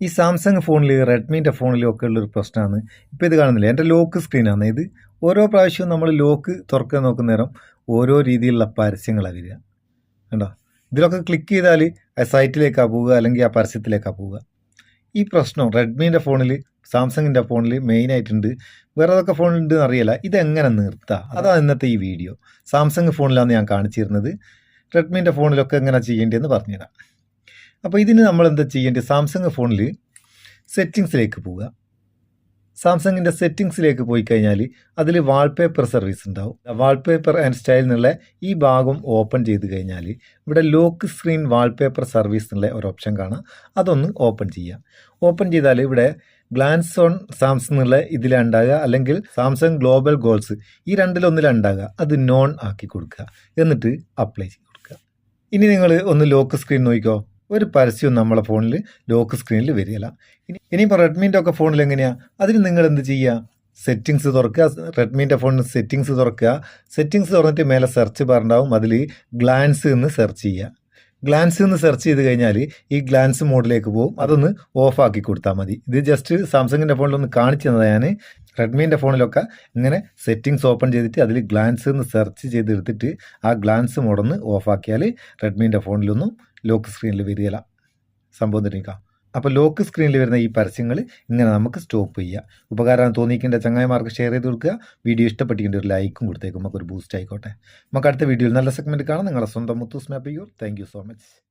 ഈ സാംസങ് ഫോണിൽ റെഡ്മീന്റെ ഫോണിലും ഒക്കെ ഉള്ളൊരു പ്രശ്നമാണ് ഇപ്പോൾ ഇത് കാണുന്നില്ല. എന്റെ ലോക്ക് സ്ക്രീനാണ് ഇത് ഓരോ പ്രാവശ്യവും നമ്മൾ ലോക്ക് തുറക്കാൻ നോക്കുന്ന നേരം ഓരോ രീതിയിലുള്ള പരസ്യങ്ങളാണ് വരിക. കണ്ടോ? ഇതിലൊക്കെ ക്ലിക്ക് ചെയ്താൽ ആ സൈറ്റിലേക്കാണ് പോവുക അല്ലെങ്കിൽ ആ പരസ്യത്തിലേക്കാണ് പോവുക. ഈ പ്രശ്നം റെഡ്മീന്റെ ഫോണിൽ സാംസങ്ങിന്റെ ഫോണിൽ മെയിനായിട്ടുണ്ട് വേറെ ഏതൊക്കെ ഫോണിലുണ്ട് അറിയില്ല. ഇതെങ്ങനെ നിർത്താം? അതാണ് ഇന്നത്തെ ഈ വീഡിയോ സാംസങ് ഫോണിലാണ് ഞാൻ കാണിച്ചിരുന്നത്. റെഡ്മീന്റെ ഫോണിലൊക്കെ എങ്ങനെ ചെയ്യേണ്ടതെന്ന് പറഞ്ഞുതരാം. അപ്പോൾ ഇതിന് നമ്മൾ എന്താ ചെയ്യേണ്ടത്? സാംസങ് ഫോണിൽ സെറ്റിങ്സിലേക്ക് പോവുക. സാംസങ്ങിന്റെ സെറ്റിങ്സിലേക്ക് പോയി കഴിഞ്ഞാൽ അതിൽ വാൾപേപ്പർ സർവീസ് ഉണ്ടാവും. വാൾപേപ്പർ ആൻഡ് സ്റ്റൈൽ എന്നുള്ള ഈ ഭാഗം ഓപ്പൺ ചെയ്ത് കഴിഞ്ഞാൽ ഇവിടെ ലോക്ക് സ്ക്രീൻ വാൾപേപ്പർ സർവീസ് എന്നുള്ള ഒരു ഓപ്ഷൻ കാണാം. അതൊന്ന് ഓപ്പൺ ചെയ്യുക ഓപ്പൺ ചെയ്താൽ ഇവിടെ ഗ്ലാൻസ് ഓൺ സാംസങ് എന്നുള്ള ഇതിലുണ്ടാകുക അല്ലെങ്കിൽ സാംസങ് ഗ്ലോബൽ ഗോൾസ് ഈ രണ്ടിലൊന്നിലുണ്ടാകുക അത് നോൺ ആക്കി കൊടുക്കുക. എന്നിട്ട് അപ്ലൈ ചെയ്ത് കൊടുക്കുക. ഇനി നിങ്ങൾ ഒന്ന് ലോക്ക് സ്ക്രീൻ നോക്കിക്കോ. ഒരു പരസ്യവും നമ്മളെ ഫോണിൽ ലോക്ക് സ്ക്രീനിൽ വരികയില്ല. ഇനി ഇനിയിപ്പോൾ റെഡ്മീന്റെ ഒക്കെ ഫോണിൽ എങ്ങനെയാണ് അതിന് നിങ്ങൾ എന്ത് ചെയ്യുക സെറ്റിങ്സ് തുറക്കുക റെഡ്മീന്റെ ഫോണിന് സെറ്റിങ്സ് തുറക്കുക. സെറ്റിങ്സ് തുറന്നിട്ട് മേലെ സെർച്ച് ഉണ്ടാവും അതിൽ ഗ്ലാൻസ് എന്ന് സെർച്ച് ചെയ്യുക. ഗ്ലാൻസ് എന്ന് സെർച്ച് ചെയ്ത് കഴിഞ്ഞാൽ ഈ ഗ്ലാൻസ് മോഡിലേക്ക് പോകും. അതൊന്ന് ഓഫ് ആക്കി കൊടുത്താൽ മതി. ഇത് ജസ്റ്റ് സാംസങ്ങിന്റെ ഫോണിലൊന്ന് കാണിച്ചു തന്നതാണ് ഞാൻ റെഡ്മീന്റെ ഫോണിലൊക്കെ ഇങ്ങനെ സെറ്റിങ്സ് ഓപ്പൺ ചെയ്തിട്ട് അതിൽ ഗ്ലാൻസ് എന്ന് സെർച്ച് ചെയ്തെടുത്തിട്ട് ആ ഗ്ലാൻസ് മോഡൊന്ന് ഓഫ് ആക്കിയാൽ റെഡ്മീന്റെ ഫോണിലൊന്നും ലോക്ക് സ്ക്രീനിൽ വരികയില്ല സംഭവം തിരിക്കാം അപ്പോൾ ലോക്ക് സ്ക്രീനിൽ വരുന്ന ഈ പരസ്യങ്ങൾ ഇങ്ങനെ നമുക്ക് സ്റ്റോപ്പ് ചെയ്യുക ഉപകാരം തോന്നിക്കേണ്ട ചങ്ങായിമാർക്ക് ഷെയർ ചെയ്ത് കൊടുക്കുക. വീഡിയോ ഇഷ്ടപ്പെട്ടിട്ടുണ്ട് ഒരു ലൈക്കും കൊടുത്തേക്കും. നമുക്ക് ഒരു ബൂസ്റ്റ് ആയിക്കോട്ടെ. നമുക്ക് അടുത്ത വീഡിയോയിൽ നല്ല സെഗ്മെന്റ് കാണാം. നിങ്ങളുടെ സ്വന്തം മുത്തു മാപ്പ് ചെയ്യൂ താങ്ക് സോ മച്ച്